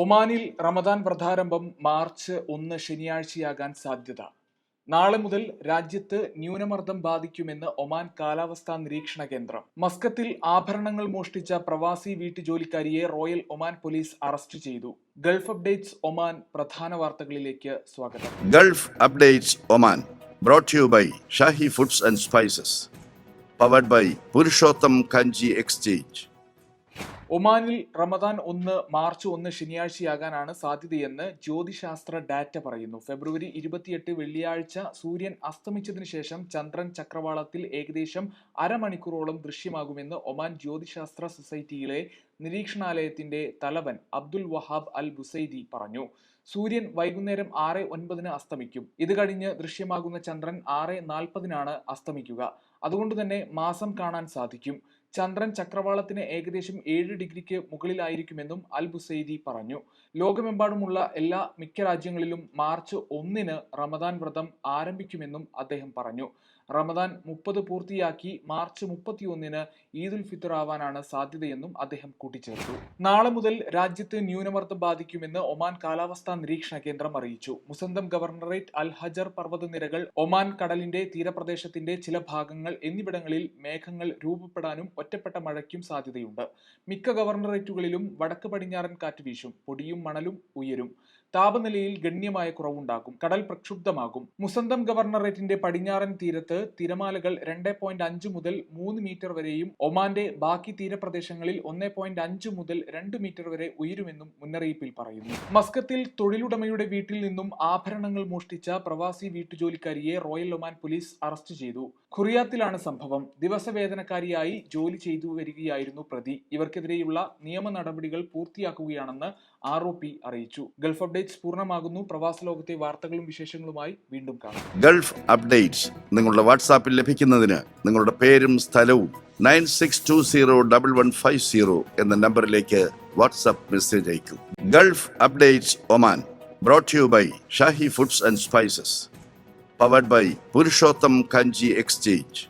ഒമാനിൽ റമദാൻ വ്രതാരംഭം മാർച്ച് ഒന്ന് ശനിയാഴ്ചയാകാൻ സാധ്യത. നാളെ മുതൽ രാജ്യത്ത് ന്യൂനമർദ്ദം ബാധിക്കുമെന്ന് ഒമാൻ കാലാവസ്ഥാ നിരീക്ഷണ കേന്ദ്രം. മസ്കത്തിൽ ആഭരണങ്ങൾ മോഷ്ടിച്ച പ്രവാസി വീട്ടുജോലിക്കാരിയെ റോയൽ ഒമാൻ പോലീസ് അറസ്റ്റ് ചെയ്തു. ഗൾഫ് അപ്ഡേറ്റ്സ് ഒമാൻ പ്രധാന വാർത്തകളിലേക്ക് സ്വാഗതം. Gulf updates Oman brought you by Shahi foods and spices powered by Purushottam Kanji exchange. ഒമാനിൽ റമദാൻ ഒന്ന് മാർച്ച് ഒന്ന് ശനിയാഴ്ചയാകാനാണ് സാധ്യതയെന്ന് ജ്യോതിശാസ്ത്ര ഡാറ്റ പറയുന്നു. ഫെബ്രുവരി ഇരുപത്തിയെട്ട് വെള്ളിയാഴ്ച സൂര്യൻ അസ്തമിച്ചതിന് ശേഷം ചന്ദ്രൻ ചക്രവാളത്തിൽ ഏകദേശം അരമണിക്കൂറോളം ദൃശ്യമാകുമെന്ന് ഒമാൻ ജ്യോതിശാസ്ത്ര സൊസൈറ്റിയിലെ നിരീക്ഷണാലയത്തിന്റെ തലവൻ അബ്ദുൽ വഹാബ് അൽ ബുസൈദി പറഞ്ഞു. സൂര്യൻ വൈകുന്നേരം ആറ് ഒൻപതിന് അസ്തമിക്കും. ഇത് കഴിഞ്ഞ് ദൃശ്യമാകുന്ന ചന്ദ്രൻ ആറ് നാൽപ്പതിനാണ് അസ്തമിക്കുക. അതുകൊണ്ട് തന്നെ മാസം കാണാൻ സാധിക്കും. ചന്ദ്രൻ ചക്രവാളത്തിന് ഏകദേശം ഏഴ് ഡിഗ്രിക്ക് മുകളിലായിരിക്കുമെന്നും അൽ ബുസൈദി പറഞ്ഞു. ലോകമെമ്പാടുമുള്ള എല്ലാ മിക്ക രാജ്യങ്ങളിലും മാർച്ച് ഒന്നിന് റമദാൻ വ്രതം ആരംഭിക്കുമെന്നും അദ്ദേഹം പറഞ്ഞു. റമദാൻ മുപ്പത് പൂർത്തിയാക്കി മാർച്ച് മുപ്പത്തിയൊന്നിന് ഈദുൽ ഫിത്തർ ആവാനാണ് സാധ്യതയെന്നും അദ്ദേഹം കൂട്ടിച്ചേർത്തു. നാളെ മുതൽ രാജ്യത്ത് ന്യൂനമർദ്ദം ബാധിക്കുമെന്ന് ഒമാൻ കാലാവസ്ഥാ നിരീക്ഷണ കേന്ദ്രം അറിയിച്ചു. മുസന്തം ഗവർണറേറ്റ് അൽ ഹജർ പർവതനിരകൾ ഒമാൻ കടലിന്റെ തീരപ്രദേശത്തിന്റെ ചില ഭാഗങ്ങൾ എന്നിവിടങ്ങളിൽ മേഘങ്ങൾ രൂപപ്പെടാനും ഒറ്റപ്പെട്ട മഴയ്ക്കും സാധ്യതയുണ്ട്. മിക്ക ഗവർണറേറ്റുകളിലും വടക്ക് പടിഞ്ഞാറൻ കാറ്റ് വീശും. പൊടിയും മണലും ഉയരും. താപനിലയിൽ ഗണ്യമായ കുറവുണ്ടാകും. കടൽ പ്രക്ഷുബ്ധമാകും. മുസന്തം ഗവർണറേറ്റിന്റെ പടിഞ്ഞാറൻ തീരത്ത് തിരമാലകൾ രണ്ട് പോയിന്റ് അഞ്ച് മുതൽ മൂന്ന് മീറ്റർ വരെയും ഒമാന്റെ ബാക്കി തീരപ്രദേശങ്ങളിൽ ഒന്ന് പോയിന്റ് അഞ്ച് മുതൽ രണ്ട് മീറ്റർ വരെ ഉയരുമെന്നും മുന്നറിയിപ്പിൽ പറയുന്നു. മസ്കത്തിൽ തൊഴിലുടമയുടെ വീട്ടിൽ നിന്നും ആഭരണങ്ങൾ മോഷ്ടിച്ച പ്രവാസി വീട്ടുജോലിക്കാരിയെ റോയൽ ഒമാൻ പോലീസ് അറസ്റ്റ് ചെയ്തു. ഖുറിയാത്തിലാണ് സംഭവം. ദിവസവേതനക്കാരിയായി ജോലി ചെയ്തു വരികയായിരുന്നു പ്രതി. ഇവർക്കെതിരെയുള്ള നിയമ നടപടികൾ പൂർത്തിയാക്കുകയാണെന്ന് ആർ ഒ പി അറിയിച്ചു. ഗൾഫ് അപ്ഡേറ്റ്സ് പൂർണമാകുന്നു. പ്രവാസ ലോകത്തെ വാർത്തകളും വിശേഷങ്ങളുമായി വീണ്ടും കാണാം. ഗൾഫ് അപ്ഡേറ്റ്സ് നിങ്ങളുടെ വാട്സാപ്പിൽ ലഭിക്കുന്നതിന് നിങ്ങളുടെ പേരും സ്ഥലവും nine six two zero double one five zero എന്ന നമ്പറിലേക്ക് വാട്സാപ്പ് മെസ്സേജ് അയക്കും. Gulf updates Oman brought you by Shahi foods and spices powered by Purushottam Kanji exchange